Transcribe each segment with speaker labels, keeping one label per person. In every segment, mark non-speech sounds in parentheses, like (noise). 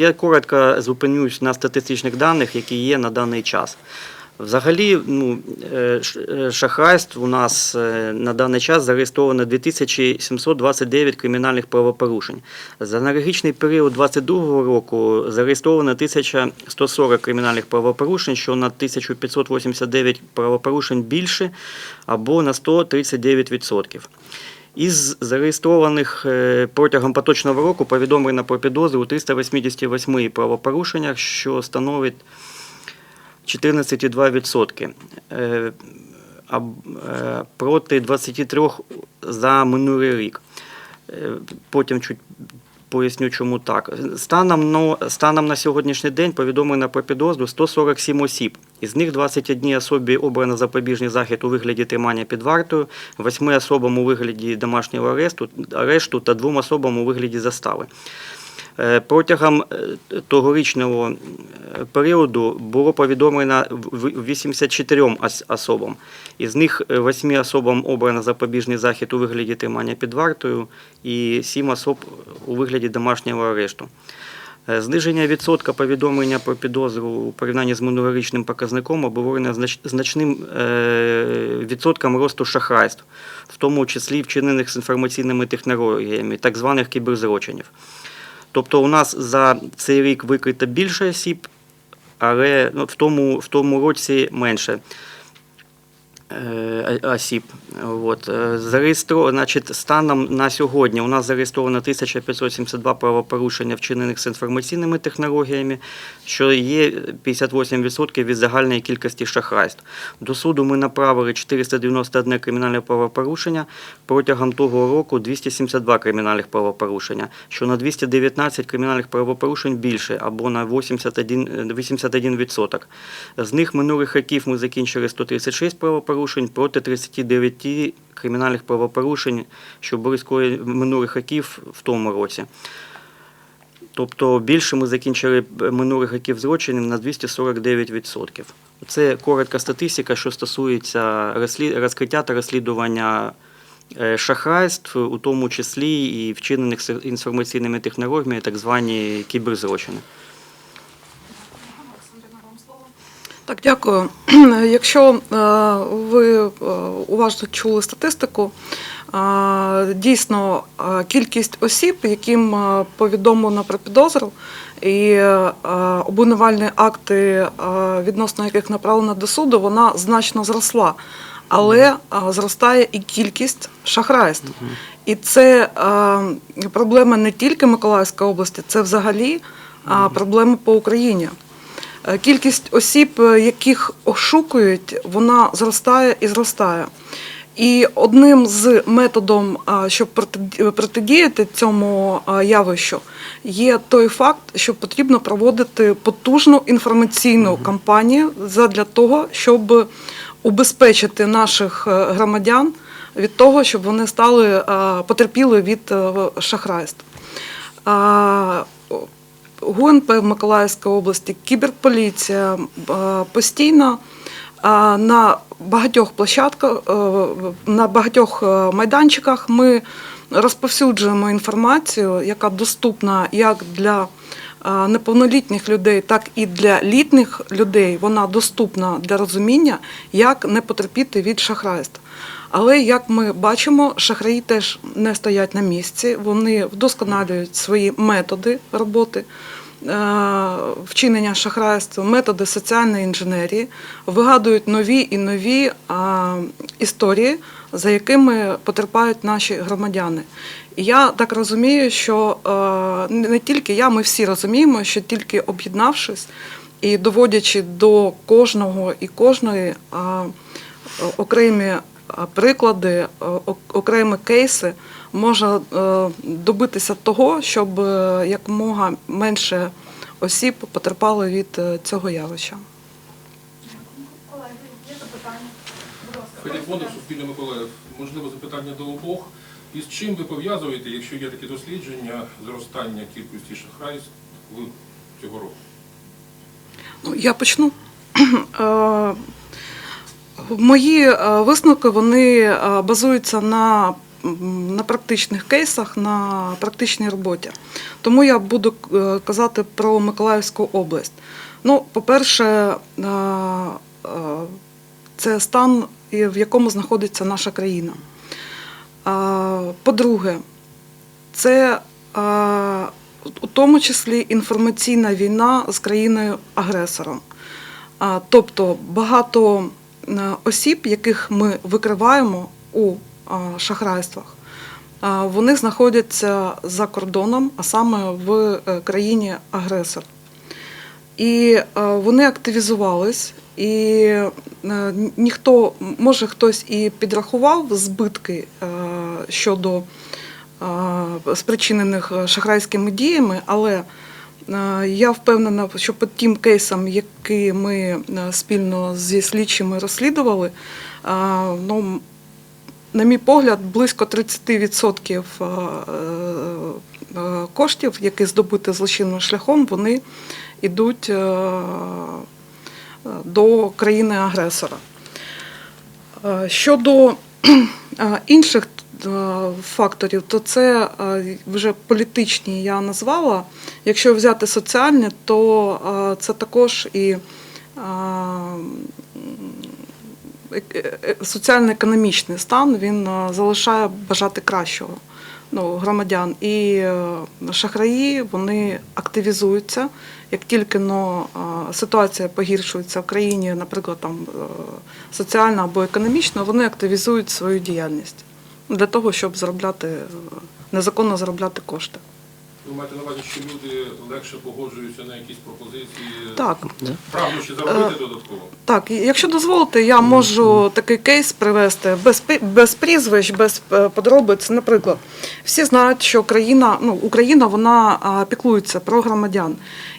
Speaker 1: Я коротко зупинюсь на статистичних даних, які є на даний час. Взагалі, ну, е, е, шахрайств у нас е, на даний час зареєстровано 2729 кримінальних правопорушень. За аналогічний період 2022 року зареєстровано 1140 кримінальних правопорушень, що на 1589 правопорушень більше або на 139%. Із зареєстрованих е, протягом поточного року повідомлено про підозру у 388 правопорушеннях, що становить 14,2%. Е, е, проти 23 за минулий рік. Потім чуть поясню, чому так. Станом на, станом на сьогоднішній день повідомлено про підозру 147 осіб. Із них 21 особі обрано запобіжний захід у вигляді тримання під вартою, 8 особам у вигляді домашнього арешту, арешту та 2 особам у вигляді застави. Е, Протягом е, тогорічного е, періоду було повідомлено 84 особам. Із них 8 особам обрано запобіжний захід у вигляді тримання під вартою і 7 особ у вигляді домашнього арешту. Е, Зниження відсотка повідомлення про підозру у порівнянні з минулорічним показником обговорено значним е, відсотком росту шахрайств, в тому числі вчинених з інформаційними технологіями, так званих кіберзлочинів. Тобто у нас за цей рік викрито більше осіб, але ну, в, тому, в тому році менше осіб. От. е, Зареєстро... Значить, станом на сьогодні у нас зареєстровано 1572 правопорушення, вчинених з інформаційними технологіями, що є 58% від загальної кількості шахрайств. До суду ми направили 491 кримінальне правопорушення, протягом того року 272 кримінальних правопорушення, що на 219 кримінальних правопорушень більше, або на 81%. 81%. З них минулих років ми закінчили 136 правопорушень проти 39 кримінальних правопорушень, що були скоєні минулих років в тому році. Тобто більше ми закінчили минулих років злочинів на 249%. Це коротка статистика, що стосується розкриття та розслідування е, шахрайств, у тому числі і вчинених інформаційними технологіями, так звані кіберзлочини.
Speaker 2: Так, дякую. (clears throat) Якщо е, ви е, уважно чули статистику, е, дійсно кількість осіб, яким повідомлено про підозру, і обвинувальні акти, відносно яких направлено до суду, вона значно зросла. Але зростає і кількість шахрайств. І це проблема не тільки Миколаївської області, це взагалі проблема по Україні. Е, Кількість осіб, е, яких ошукують, вона зростає і зростає. І одним з методом, щоб протидіяти цьому явищу, є той факт, що потрібно проводити потужну інформаційну кампанію задля того, щоб убезпечити наших е, громадян від того, щоб вони стали потерпіли від е, шахрайств. ГУНП в Миколаївській області, кіберполіція е, постійно е, на багатьох площадках, е, на багатьох майданчиках ми розповсюджуємо інформацію, яка доступна як для неповнолітніх людей, так і для літніх людей. Вона доступна для розуміння, як не потерпіти від шахрайств. Але як ми бачимо, шахраї теж не стоять на місці, вони вдосконалюють свої методи роботи. е, Вчинення шахрайства, методи соціальної інженерії вигадують нові і нові історії, за якими потерпають наші громадяни. І я так розумію, що е, не тільки я, ми всі розуміємо, що тільки об'єднавшись і доводячи до кожного і кожної окремі приклади, а, окремі кейси можна е, добитися того, щоб е, якомога менше осіб потерпали від е, цього явища.
Speaker 3: Колеги, є запитання?
Speaker 4: Суспільне Миколаїв. Можливо, запитання до обох. І з чим ви пов'язуєте, якщо є такі дослідження, зростання кількості шахрайств цього року?
Speaker 2: Ну, я почну. (clears throat) Мої е, висновки вони е, базуються на на практичних кейсах, на практичній роботі. Тому я буду е, казати про Миколаївську область. Ну, по-перше, це стан, в якому знаходиться наша країна. По-друге, це у тому числі інформаційна війна з країною-агресором. Тобто багато осіб, яких ми викриваємо у шахрайствах, вони знаходяться за кордоном, а саме в е, країні-агресор. І е, вони активізувались, і е, ніхто, може хтось і підрахував збитки щодо спричинених шахрайськими діями, але я впевнена, що по тим кейсам, які ми е, спільно зі слідчими розслідували, е, ну, на мій погляд, близько 30% е, коштів, які здобуті злочинним шляхом, вони йдуть до країни-агресора. Щодо інших факторів, то це е, вже політичні я назвала. Якщо взяти соціальні, то е, це також і е, е- е- соціально-економічний стан він е, залишає бажати кращого ну, громадян. І е, шахраї вони активізуються. Як тільки е, ситуація погіршується в країні, наприклад, там е, соціально або економічно, вони активізують свою діяльність для того, щоб заробляти е, незаконно заробляти кошти.
Speaker 4: Ви маєте на увазі, що люди легше погоджуються на якісь пропозиції,
Speaker 2: Так,
Speaker 4: прагнучи заробити додатково?
Speaker 2: Так, якщо дозволите, я можу такий кейс привести без, без прізвищ, без е, подробиць. Наприклад, всі знають, що країна, ну, Україна вона піклується про громадян.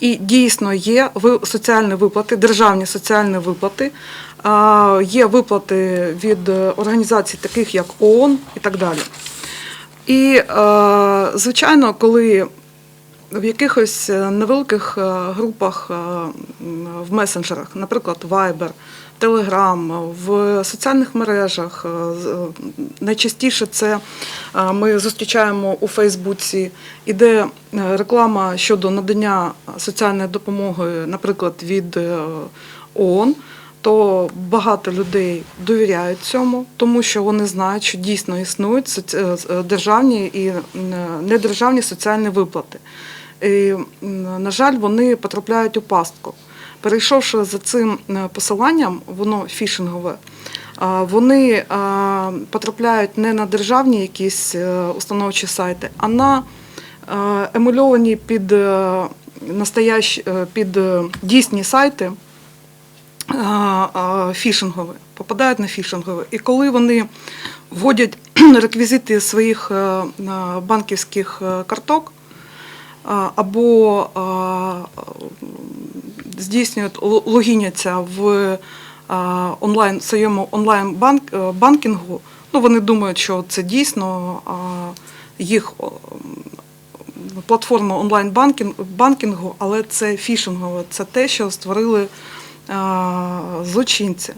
Speaker 2: І дійсно є соціальні виплати, державні соціальні виплати, є виплати від е, організацій, таких як ООН і так далі. І, е, звичайно, коли в якихось е, невеликих групах в месенджерах, наприклад, Viber, Telegram, в соціальних мережах. Найчастіше це ми зустрічаємо у Фейсбуці, іде реклама щодо надання соціальної допомоги, наприклад, від ООН. То багато людей довіряють цьому, тому що вони знають, що дійсно існують е, державні і е, недержавні соціальні виплати. І, на жаль, вони потрапляють у пастку. Перейшовши за цим е, посиланням, воно фішингове, вони потрапляють не на державні якісь е, установчі сайти, а на е, емульовані під, е, настоящ- е, під е, дійсні сайти фішингові, попадають на фішингові. І коли вони вводять (clears throat) реквізити своїх е, банківських е, карток, або здійснюють логіняться в онлайн своєму онлайн е, банкінгу, ну вони думають, що це дійсно їх платформа онлайн банкінгу, але це фішингове, це те, що створили злочинці.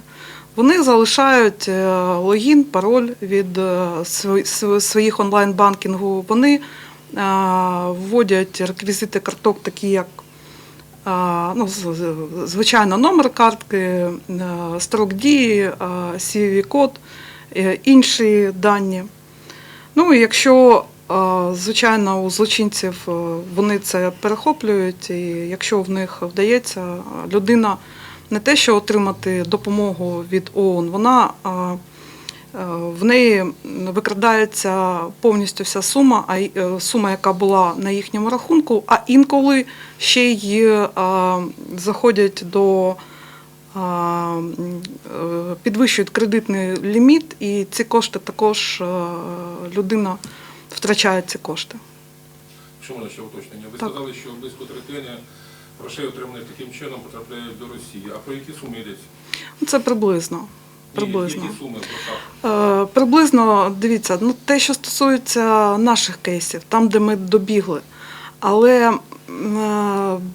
Speaker 2: Вони залишають е, логін, пароль від е, св- св- своїх онлайн-банкінгу. Вони вводять реквізити карток, такі як ну, звичайно, номер картки, е, строк дії, CVV-код, е, інші дані. Ну якщо, е, звичайно, у злочинців е, вони це перехоплюють, і якщо в них вдається, е, людина не те, що отримати допомогу від ООН, вона е, в неї викрадається повністю вся сума, а е, сума, яка була на їхньому рахунку, а інколи ще й е, заходять до підвищують кредитний ліміт, і ці кошти також людина втрачає ці кошти.
Speaker 4: Що можна ще уточнення? Ви
Speaker 2: Так.
Speaker 4: сказали, що близько третини грошей, отриманих таким чином, потрапляють до Росії. А про які суми йдеться?
Speaker 2: Це приблизно. Приблизно.
Speaker 4: Які суми?
Speaker 2: Е, Приблизно, дивіться, ну те, що стосується наших кейсів, там, де ми добігли. Але е,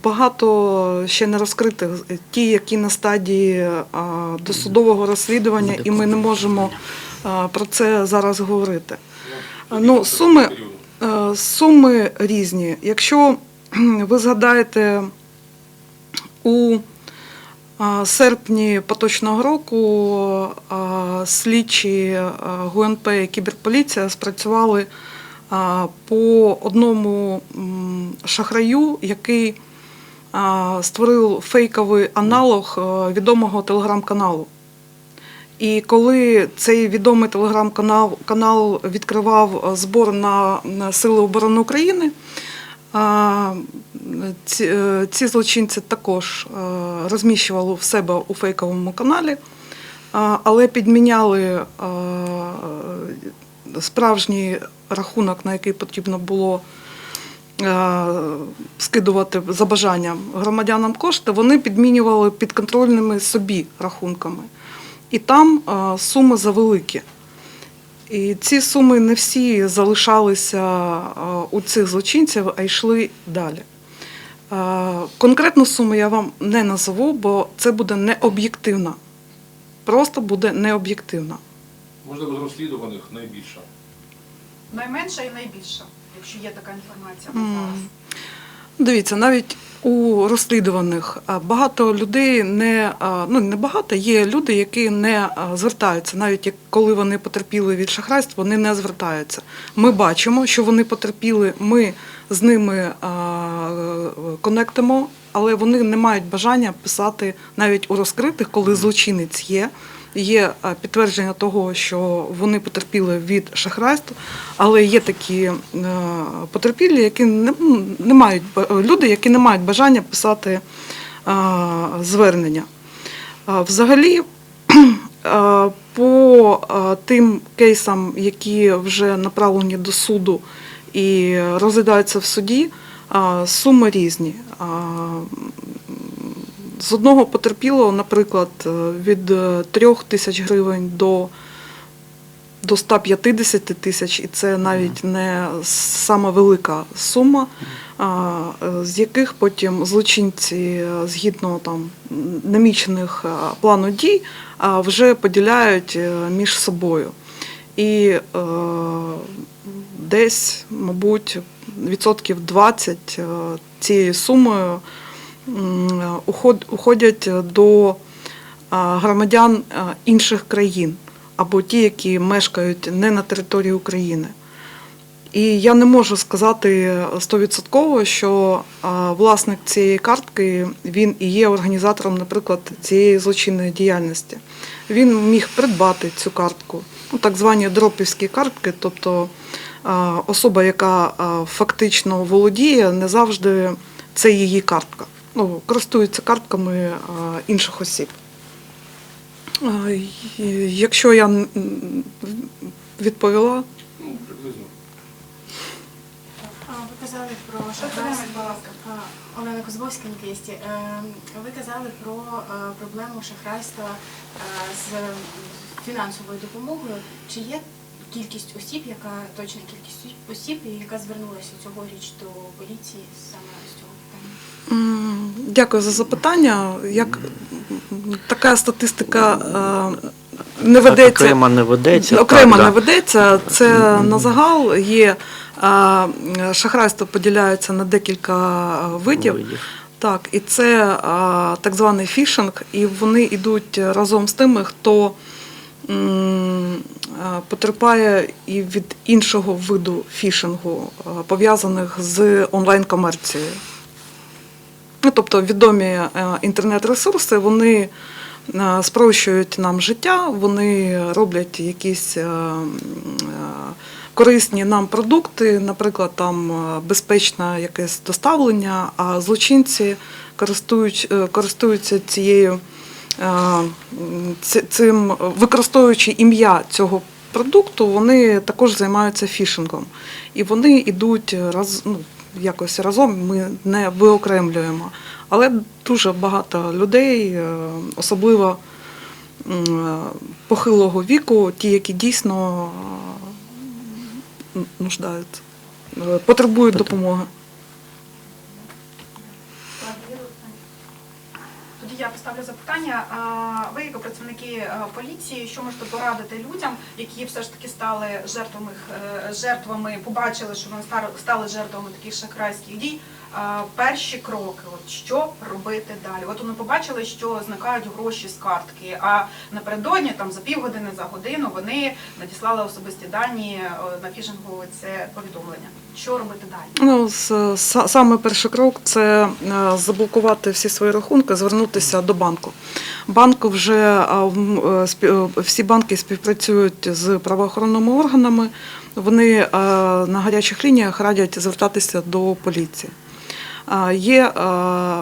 Speaker 2: багато ще не розкритих, ті, які на стадії е, досудового розслідування, і ми не можемо е, про це зараз говорити.
Speaker 4: Ну,
Speaker 2: Ну, суми. Е, Суми різні. Якщо ви згадаєте, у серпні поточного року слідчі ГУНП і кіберполіція спрацювали по одному шахраю, який створив фейковий аналог відомого телеграм-каналу. І коли цей відомий телеграм-канал канал відкривав збор на, Сили оборони України, ці, е, ці злочинці також е, розміщували в себе у фейковому каналі, але підміняли е, справжній рахунок, на який потрібно було скидувати за бажанням громадянам кошти, вони підмінювали підконтрольними собі рахунками. І там суми завеликі. І ці суми не всі залишалися е, у цих злочинців, а йшли далі. Е, Конкретну суму я вам не назову, бо це буде необ'єктивно. Просто буде необ'єктивно.
Speaker 4: Можливо, з розслідуваних найбільша.
Speaker 3: Найменша і найбільша, якщо є така інформація зараз.
Speaker 2: Дивіться, навіть у розслідуваних багато людей не ну не багато, є люди, які не звертаються, навіть як коли вони потерпіли від шахрайства, вони не звертаються. Ми бачимо, що вони потерпіли, ми з ними конектимо, але вони не мають бажання писати навіть у розкритих, коли злочинець є. Є підтвердження того, що вони потерпіли від шахрайства, але є такі е, потерпілі, які не, не мають люди, які не мають бажання писати звернення. Взагалі, (clears throat) по тим кейсам, які вже направлені до суду і розглядаються в суді, суми різні. З одного потерпілого, наприклад, е, від 3 тисяч гривень до до 150 тисяч, і це навіть не сама велика сума, е, з яких потім злочинці, е, згідно там намічених е, плану дій, вже поділяють е, між собою. І е, десь, мабуть, відсотків 20 е, цією сумою уходять до громадян інших країн або ті, які мешкають не на території України. І я не можу сказати стовідсотково, що власник цієї картки він і є організатором, наприклад, цієї злочинної діяльності. Він міг придбати цю картку, ну, так звані дропівські картки, тобто особа, яка фактично володіє, не завжди це її картка. Ну, користується картками інших осіб. Якщо я відповіла,
Speaker 4: Ну, приблизно.
Speaker 5: Ви казали про. А, Олена Козбовська, Ніквісті. Ви казали про е, проблему шахрайства е, з фінансовою допомогою. Чи є кількість осіб, яка точна кількість осіб, яка звернулася цьогоріч до поліції саме з цього питання?
Speaker 2: Дякую за запитання. Як така статистика е, не ведеться
Speaker 1: Окремо не ведеться.
Speaker 2: окремо
Speaker 1: так,
Speaker 2: не ведеться. Це на загал є е, шахрайство поділяється на декілька видів.
Speaker 1: Видів.
Speaker 2: Так, і це так званий фішинг, і вони йдуть разом з тими, хто потерпає і від іншого виду фішингу, пов'язаних з онлайн-комерцією. Ну, тобто відомі е, інтернет-ресурси, вони е, спрощують нам життя, вони роблять якісь е, корисні нам продукти, наприклад, там безпечне якесь доставлення, а злочинці користують, користуються цією цим, використовуючи ім'я цього продукту, вони також займаються фішингом. І вони йдуть раз, ну, якось разом, ми не виокремлюємо. Але дуже багато людей, е, особливо е, похилого віку, ті, які дійсно нуждають, нуждаються, е, потребують допомоги.
Speaker 3: Я поставлю запитання. Ви, як працівники е, поліції, що можете порадити людям, які все ж таки стали жертвами е, жертвами, побачили, що вони стали жертвами таких шахрайських дій? Перші кроки, от що робити далі? От вони побачили, що зникають гроші з картки, а напередодні, там за півгодини, за годину, вони надіслали особисті дані е, на фішингове це повідомлення. Що робити далі?
Speaker 2: Ну, саме перший крок це е, заблокувати всі свої рахунки, звернутися до банку. Банк вже е, е, всі банки співпрацюють з правоохоронними органами. Вони на гарячих лініях радять звертатися до поліції. Є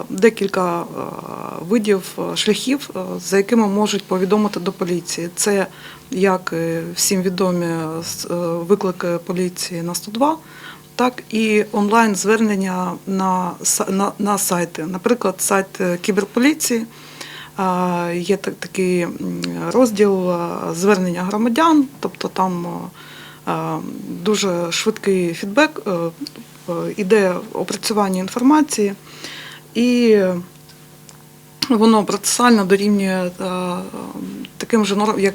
Speaker 2: декілька видів шляхів, за якими можуть повідомити до поліції. Це як всім відомі виклики поліції на 102, так і онлайн звернення на, на, на сайти. Наприклад, сайт е, кіберполіції. Є так- такий розділ е, звернення громадян, тобто там е, дуже швидкий фідбек, іде опрацювання інформації, і воно процесуально дорівнює таким же як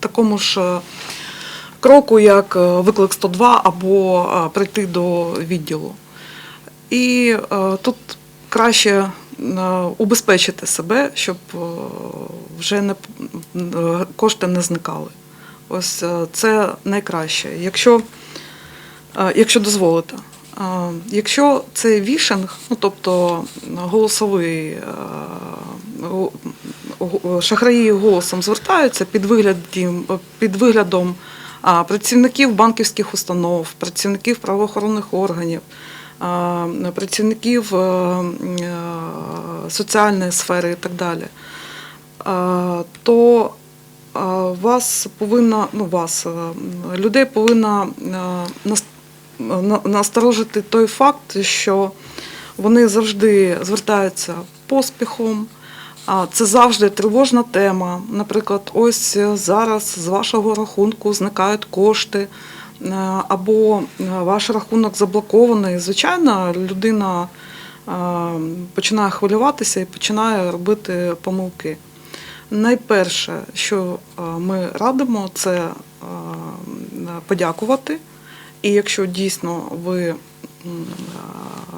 Speaker 2: такому ж кроку, як е, виклик 102 або е, прийти до відділу. І е, тут краще убезпечити себе, щоб вже не кошти не зникали. Ось це найкраще. Якщо, якщо дозволите. Якщо це вішинг, ну тобто голосовий го- го- шахраї голосом звертаються під виглядом, під виглядом працівників банківських установ, працівників правоохоронних органів, працівників е, е, соціальної сфери і так далі, то вас повинна, ну вас, е, людей повинна нас- на- насторожити той факт, що вони завжди звертаються поспіхом. Це завжди тривожна тема. Наприклад, ось зараз з вашого рахунку зникають кошти, е, або е, ваш рахунок заблокований. Звичайно, людина е, починає хвилюватися і починає робити помилки. Найперше, що е, ми радимо, це е, подякувати. І якщо дійсно ви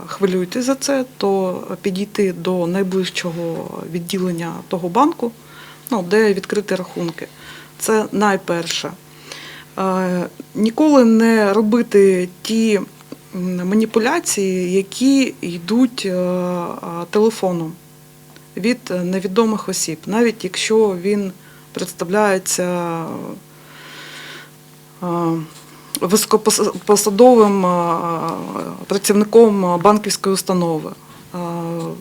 Speaker 2: хвилюєтесь за це, то підійти до найближчого відділення того банку, ну, де відкрити рахунки. Це найперше. Ніколи не робити ті маніпуляції, які йдуть е, телефоном від невідомих осіб, навіть якщо він представляється високопосадовим е, працівником банківської установи. Е,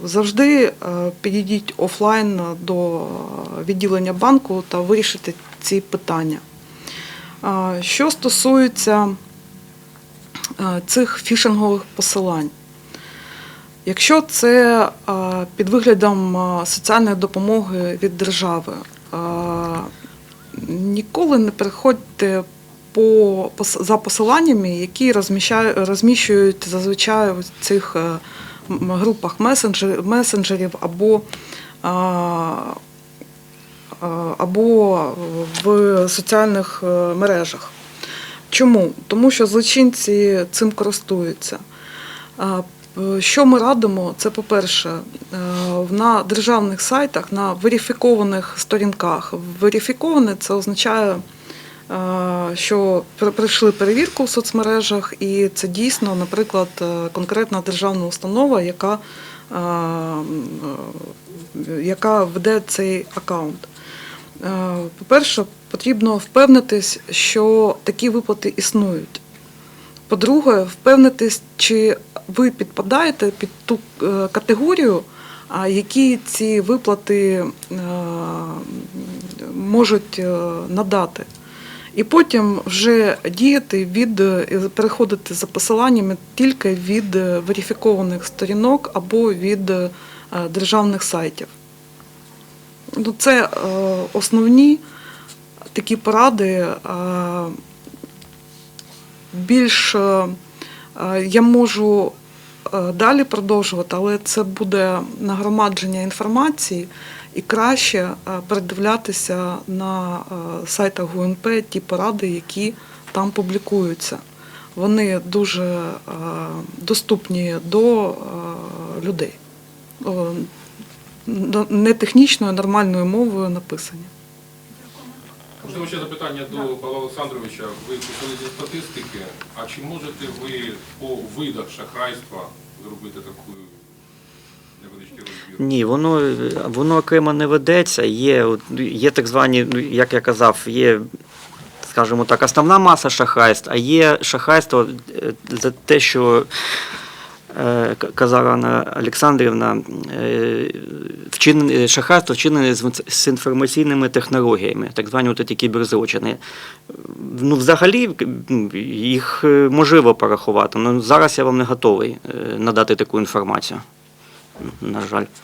Speaker 2: Завжди е, підійдіть офлайн до відділення банку та вирішити ці питання. Що стосується цих фішингових посилань, якщо це під виглядом соціальної допомоги від держави, ніколи не переходьте по, за посиланнями, які розміщають, розміщують зазвичай в цих е, групах месенджерів, месенджерів або, або в соціальних е, мережах. Чому? Тому що злочинці цим користуються. Що ми радимо? Це, по-перше, е, на державних сайтах, на верифікованих сторінках. Верифіковане це означає, е, що пройшли перевірку в соцмережах, і це дійсно, наприклад, е, конкретна державна установа, яка, яка веде цей аккаунт. По-перше, потрібно впевнитись, що такі виплати існують. По-друге, впевнитись, чи ви підпадаєте під ту е, категорію, які ці виплати е, можуть надати. І потім вже діяти від е, переходити за посиланнями тільки від е, верифікованих сторінок або від е, державних сайтів. Ну, це основні такі поради. Більш я можу далі продовжувати, але це буде нагромадження інформації і краще е, передивлятися на е, сайтах ГУНП ті поради, які там публікуються. Вони дуже е, доступні до людей. Не технічною, нормальною мовою написані.
Speaker 4: Можливо, ще запитання до Павла Олександровича. Ви почали зі статистики. А чи можете ви по видах шахрайства зробити таку?
Speaker 1: Ні, воно, воно окремо не ведеться. Є, є так звані, ну, як я казав, є, скажімо так, основна маса шахрайств, а є шахрайство е, за те, що е, казала Анна Олександрівна, е, вчинене, шахрайство вчинене з, інформаційними технологіями, так звані от ті кіберзлочини. Ну, взагалі, їх можливо порахувати, але зараз я вам не готовий надати таку інформацію. На жаль.